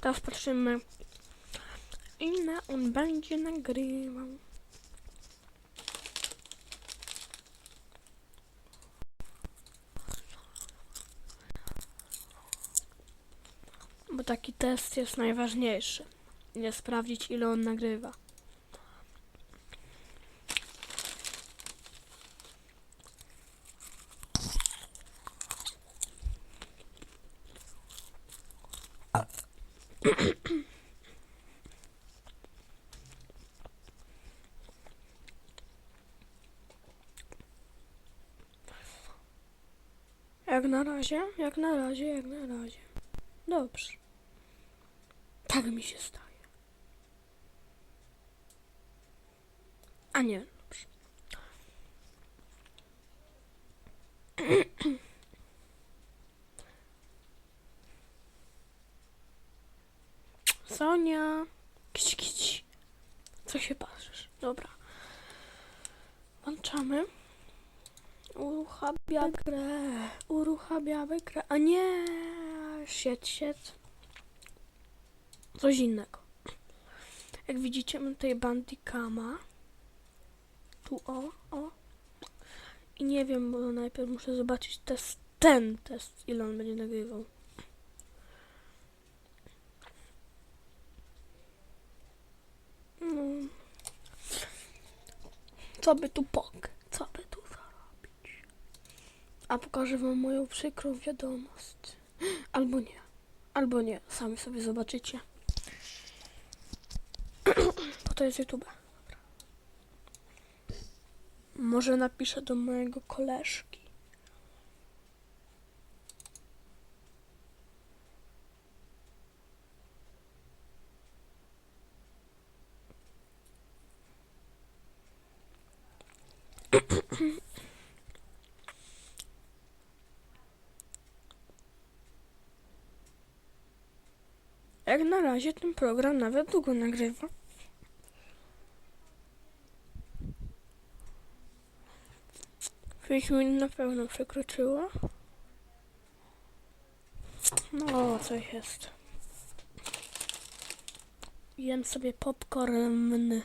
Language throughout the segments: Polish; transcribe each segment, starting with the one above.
Teraz patrzymy, ile on będzie nagrywał. Bo taki test jest najważniejszy. Nie sprawdzić, ile on nagrywa. Jak na razie, jak na razie, jak na razie. Dobrze. Tak mi się staje. A nie, dobrze. Sonia. Kici, kici. Co się patrzysz? Dobra. Włączamy. Uruchamia grę. Uruchamiamy grę. A nie. Siedź, siedź. Coś innego. Jak widzicie, mam tutaj bandicama. Tu o, o. I nie wiem, bo najpierw muszę zobaczyć test, ten test, ile on będzie nagrywał. No. Co by tu pok? Co by tu zarobić? A pokażę wam moją przykrą wiadomość. Albo nie. Albo nie. Sami sobie zobaczycie. Bo to jest YouTube. Może napiszę do mojego koleżki. Jak na razie ten program nawet długo nagrywa. Pięć minut na pewno przekroczyło. No, coś jest. Jem sobie popcorn.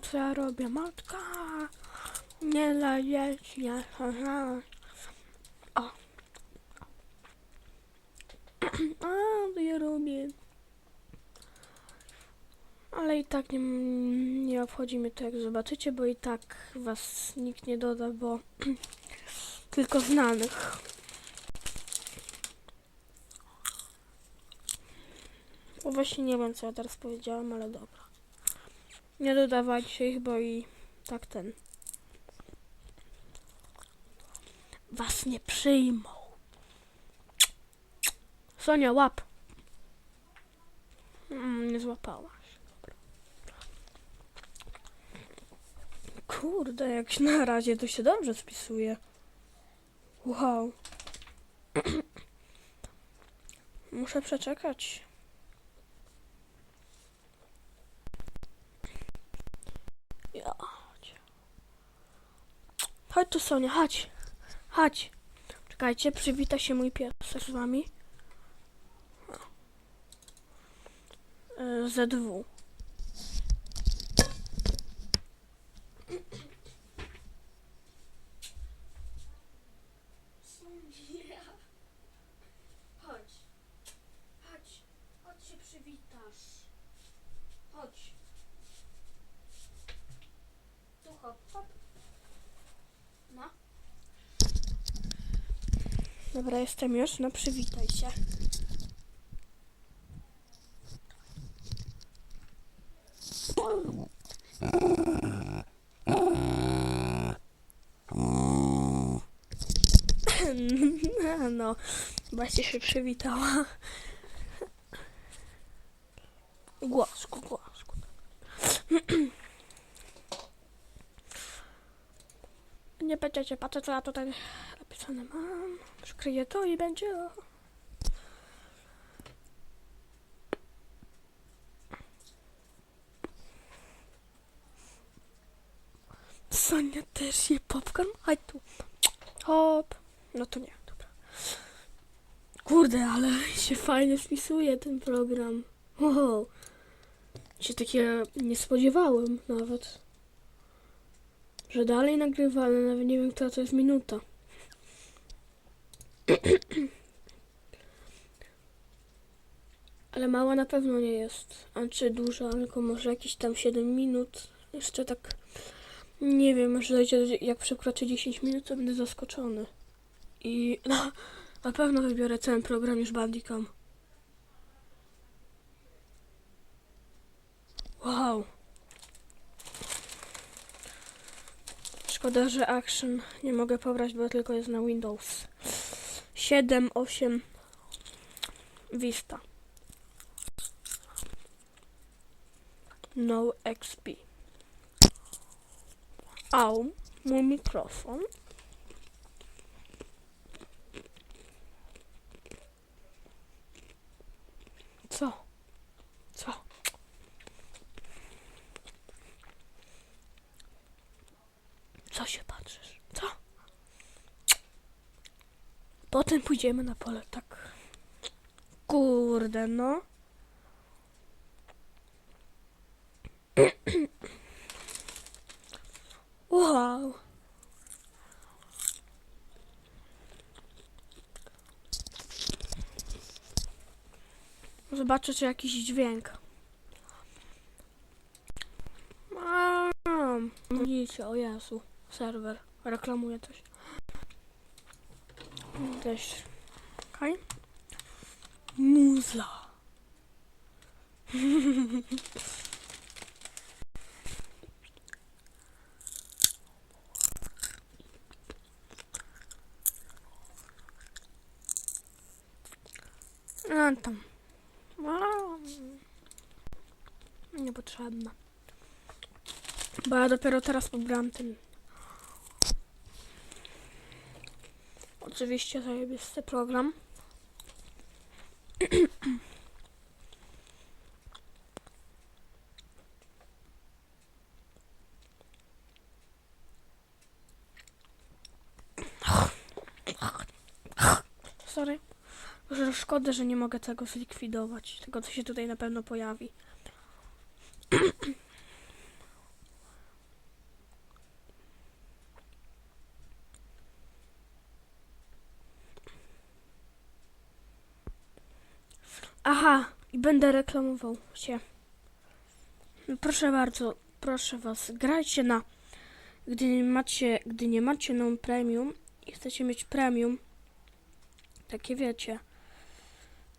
Co ja robię? Matka! Nie lecieć, nie. Aha. O. A, to ja robię. Ale i tak nie, nie obchodzi mnie to, jak zobaczycie, bo i tak was nikt nie doda, bo tylko znanych. Bo właśnie nie wiem, co ja teraz powiedziałam, ale dobra. Nie dodawajcie ich, bo i tak ten. Was nie przyjmą. Sonia, łap. Mm, nie złapałaś. Kurde, jak na razie to się dobrze spisuje. Wow. Muszę przeczekać. Ja. cię. Chodź tu, Sonia, chodź. Chodź. Czekajcie, przywita się mój piesek z wami. E, ZW. Chodź. Chodź. Chodź się przywitasz. Chodź. Tu hop, hop. No. Dobra, jestem już. No przywitaj się. No, Basia się przywitała. Głosku, głosku. Nie będziecie patrzeć, co ja tutaj napisane mam. Przykryję to i będzie. Sonia też je popcorn? Chodź tu. Hop. No to nie, dobra. Kurde, ale się fajnie spisuje ten program. Wow. Się takie nie spodziewałem nawet. Że dalej nagrywa, ale nawet nie wiem, która to jest minuta. Ale mała na pewno nie jest. A czy duża, tylko może jakieś tam 7 minut. Jeszcze tak. Nie wiem, może dojdzie, jak przekroczy 10 minut, to będę zaskoczony. I no, na pewno wybiorę cały program już Bandicam. Wow. Szkoda, że Action nie mogę pobrać, bo tylko jest na Windows 7, 8 Vista. No XP. Au, mój mikrofon. Co? Co? Co się patrzysz? Co? Potem pójdziemy na pole, tak. Kurde, no. Wow. Zobaczę, czy jakiś dźwięk. Widzicie, o Jezu, serwer reklamuje coś. Też. Okej. Muza. A tam. A, Niepotrzebne. Bo ja dopiero teraz pobrałam ten. Oczywiście zajebisty program. Sorry. Szkoda, że nie mogę tego zlikwidować. Tego, co się tutaj na pewno pojawi. Aha, i będę reklamował się. Proszę bardzo, proszę was, grajcie na. Gdy nie macie, gdy nie macie non premium i chcecie mieć premium, takie wiecie,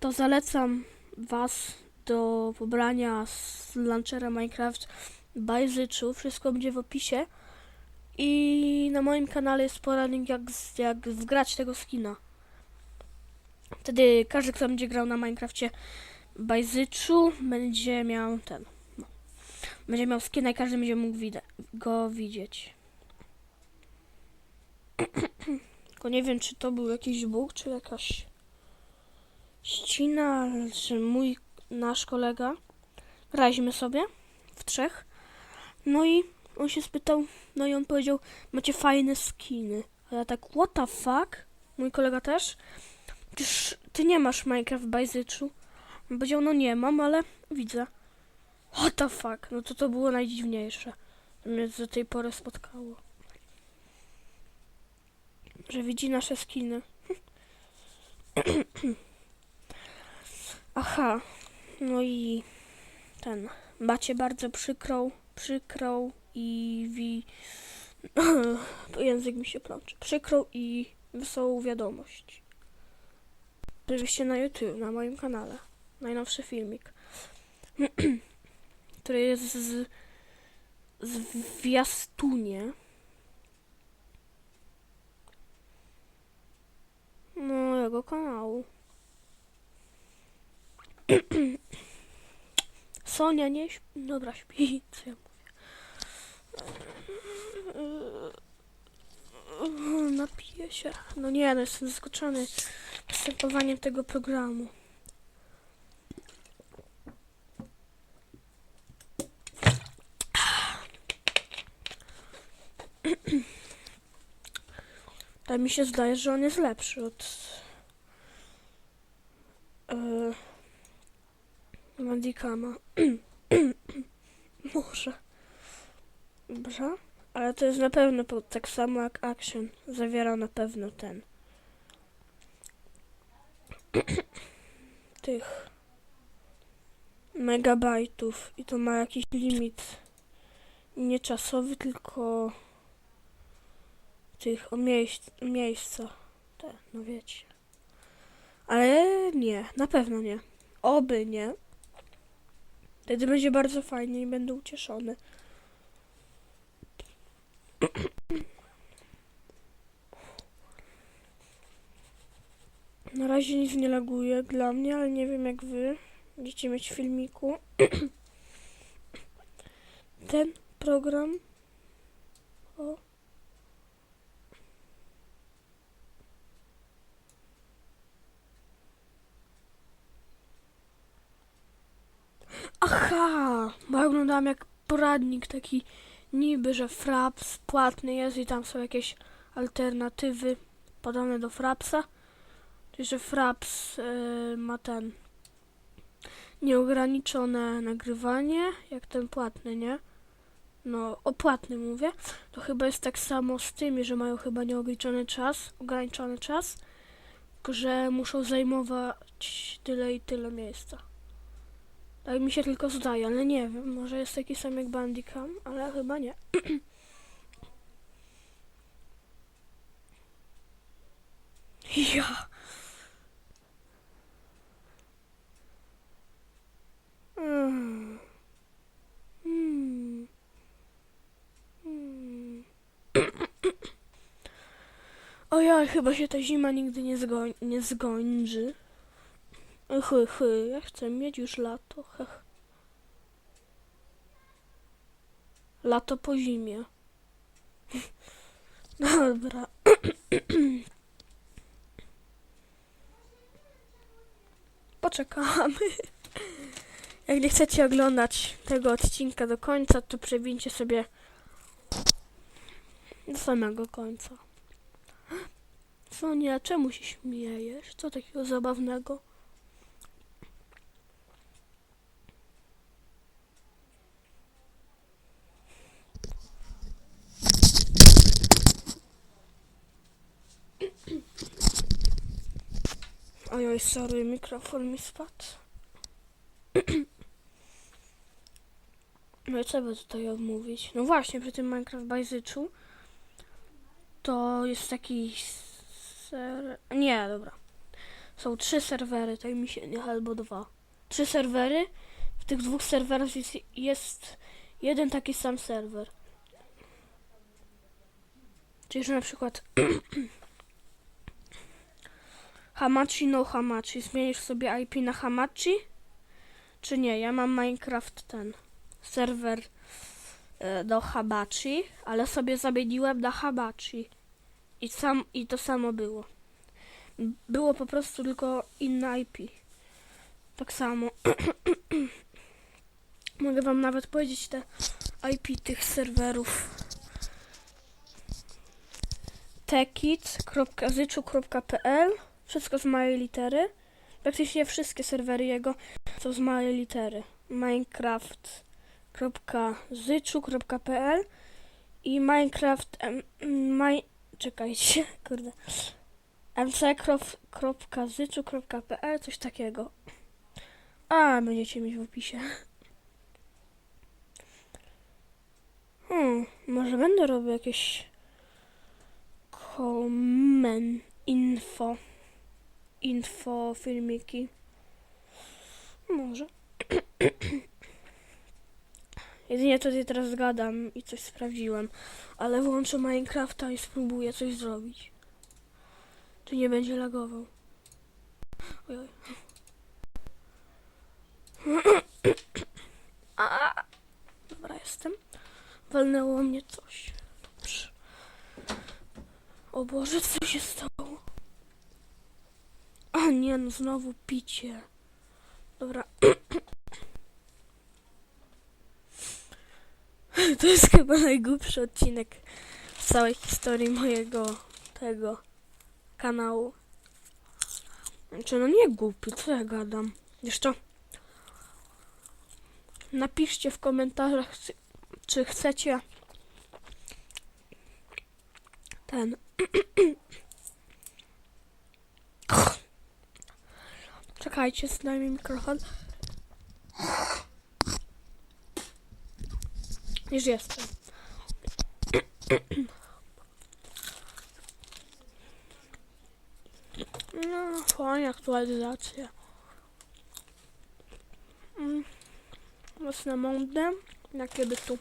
to zalecam was do pobrania z launchera Minecraft Bajzyczu. Wszystko będzie w opisie. I na moim kanale jest poradnik jak, jak wgrać tego skina. Wtedy każdy, kto będzie grał na Minecrafcie Bajzyczu, będzie miał ten. No, będzie miał skina i każdy będzie mógł go widzieć. Tylko nie wiem, czy to był jakiś bóg, czy jakaś ścina, czy mój, nasz kolega. Graliśmy sobie w trzech. No i on się spytał, no i on powiedział, macie fajne skiny. A ja tak, what the fuck? Mój kolega też. Przecież ty nie masz Minecraft Bajzyczu. Powiedział, no nie mam, ale widzę. What the fuck? No to to było najdziwniejsze. co Mnie do tej pory spotkało. Że widzi nasze skiny. Aha. No i ten. Macie bardzo przykrą, przykrą i wi... Język mi się plącze. Przykrą i wesołą wiadomość. Oczywiście na YouTube, na moim kanale. Najnowszy filmik. który jest z, z Wiastunie. No, jego kanału. Sonia nie śpi. Dobra, śpi. Co ja mówię? Napiję się. No nie, no jestem zaskoczony postępowaniem tego programu. Tak mi się zdaje, że on jest lepszy od yy, Bandicama. Może. Dobrze. Ale to jest na pewno po- tak samo jak Action. Zawiera na pewno ten. Tych megabajtów i to ma jakiś limit nie czasowy, tylko tych o miejsc, miejsca. Te, no wiecie. Ale nie, na pewno nie. Oby nie. Wtedy będzie bardzo fajnie i będę ucieszony. Na razie nic nie laguje dla mnie, ale nie wiem jak wy będziecie mieć w filmiku. Ten program. O. Aha! Bo ja oglądałam jak poradnik taki niby, że Fraps płatny jest i tam są jakieś alternatywy podane do Frapsa. Czyli, że Fraps y, ma ten nieograniczone nagrywanie, jak ten płatny, nie? No, o płatny mówię. To chyba jest tak samo z tymi, że mają chyba nieograniczony czas, ograniczony czas, tylko że muszą zajmować tyle i tyle miejsca. Tak mi się tylko zdaje, ale nie wiem. Może jest taki sam jak Bandicam, ale chyba nie. ja. Mm. Mm. Mm. Ojoj, chyba się ta zima nigdy nie, zgoń, nie zgończy. Chy, chy, ja chcę mieć już lato. Hech. Lato po zimie. Dobra. Poczekamy. Jak nie chcecie oglądać tego odcinka do końca, to przewincie sobie do samego końca. Sonia, czemu się śmiejesz? Co takiego zabawnego? Ojoj, sorry, mikrofon mi spadł. No i co by tutaj odmówić? No właśnie, przy tym Minecraft Bajzyczu to jest taki ser... Nie, dobra. Są trzy serwery, tak mi się nie, albo dwa. Trzy serwery. W tych dwóch serwerach jest, jest jeden taki sam serwer. Czyli, że na przykład Hamachi no Hamachi. Zmienisz sobie IP na Hamachi? Czy nie? Ja mam Minecraft ten serwer e, do Habachi, ale sobie zamieniłem na Habachi. I, sam, I to samo było. Było po prostu tylko inne IP. Tak samo. Mogę wam nawet powiedzieć te IP tych serwerów. tekit.zyczu.pl Wszystko z małej litery. Praktycznie wszystkie serwery jego są z małej litery. Minecraft.zyczu.pl i Minecraft em, my, czekajcie, kurde. mc.zyczu.pl coś takiego. A, będziecie mieć w opisie. Hmm, może będę robił jakieś komen info info filmiki. Może. Jedynie tutaj teraz gadam i coś sprawdziłem, ale włączę Minecrafta i spróbuję coś zrobić. Czy nie będzie lagował? Ojoj. A, dobra, jestem. Walnęło mnie coś. Dobrze. O Boże, co się stało? A nie, no znowu picie. Dobra. To jest chyba najgłupszy odcinek w całej historii mojego tego kanału. Znaczy, no nie głupi, co ja gadam. Jeszcze napiszcie w komentarzach, czy- chcecie ten. Czekajcie, zdajmy mikrofon. Już jestem. No, fajnie, aktualizacja. Mm. Mocne mądne. Jakie by tu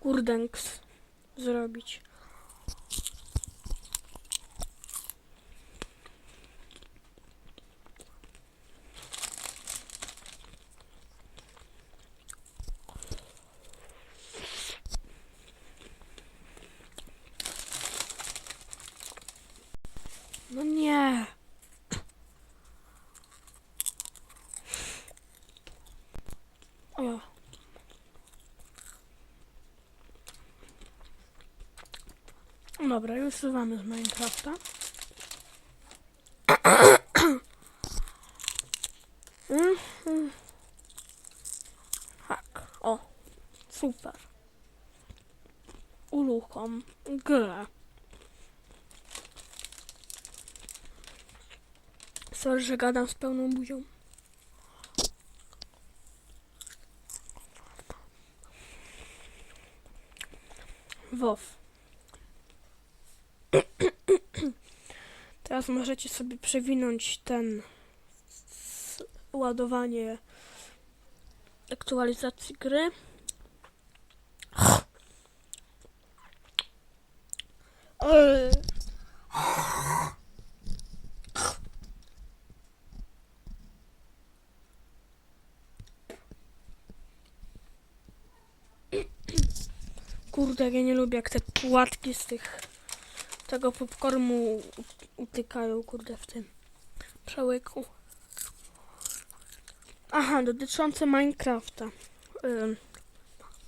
kurdenks zrobić. No nie. O. Dobra, już zsuwamy z Minecrafta. Tak, o, super. Uruchom grę. Sorry, że gadam z pełną buzią. WoW. Teraz możecie sobie przewinąć ten ładowanie aktualizacji gry. Kurde, ja nie lubię jak te płatki z tych tego popcornu utykają, kurde, w tym przełyku. Aha, dotyczące Minecrafta. Ym,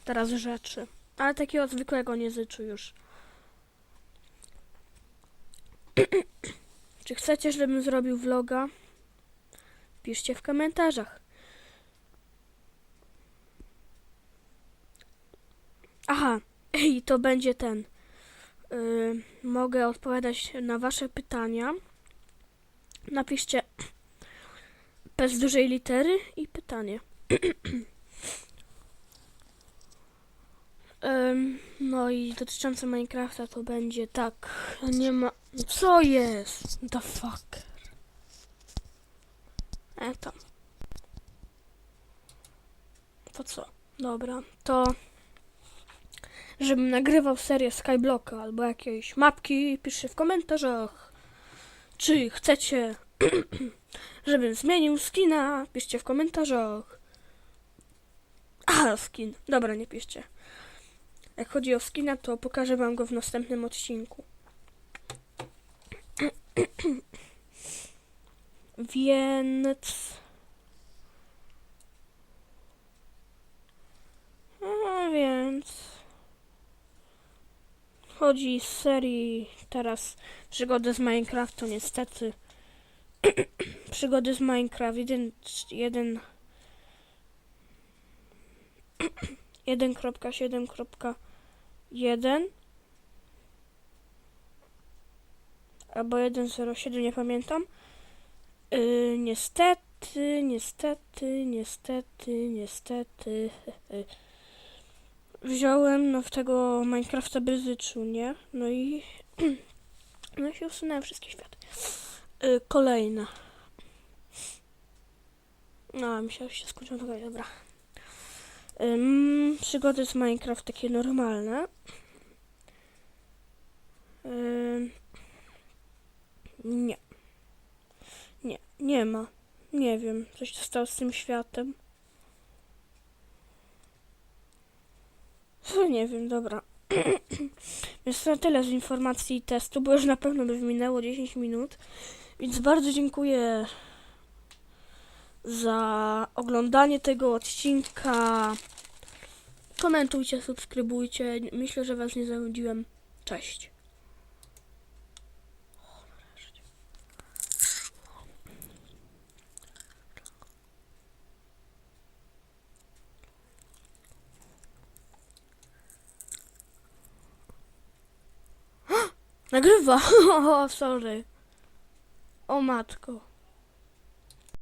teraz rzeczy. Ale takiego zwykłego nie życzę już. Czy chcecie, żebym zrobił vloga? Piszcie w komentarzach. Aha, i to będzie ten. Yy, mogę odpowiadać na Wasze pytania. Napiszcie bez dużej litery i pytanie. No i dotyczące Minecrafta to będzie tak. Nie ma. Co jest? The fuck. E tam. To co? Dobra, to żebym nagrywał serię Skyblocka albo jakieś mapki, piszcie w komentarzach. Czy chcecie, żebym zmienił skina? Piszcie w komentarzach. A, skin. Dobra, nie piszcie. Jak chodzi o skina, to pokażę wam go w następnym odcinku. Więc... No więc... Chodzi z serii teraz przygody z Minecraftu, niestety. przygody z Minecraft 1... 1... 1.7.1 albo 1.07, nie pamiętam. Yy, niestety, niestety, niestety, niestety. Wziąłem no w tego Minecrafta Bryzyczu, nie? No i no i się usunąłem wszystkie światy. Yy, kolejna. No, myślałem, że się skończyło, dobra, dobra. Ym, przygody z Minecraft takie normalne. Ym, Nie. Nie, nie ma. Nie wiem, coś stało z tym światem. nie wiem, dobra. Więc na tyle z informacji testu, bo już na pewno by minęło 10 minut. Więc bardzo dziękuję za oglądanie tego odcinka. Komentujcie, subskrybujcie. Myślę, że Was nie zanudziłem. Cześć. Nagrywa! O, sorry. O matko.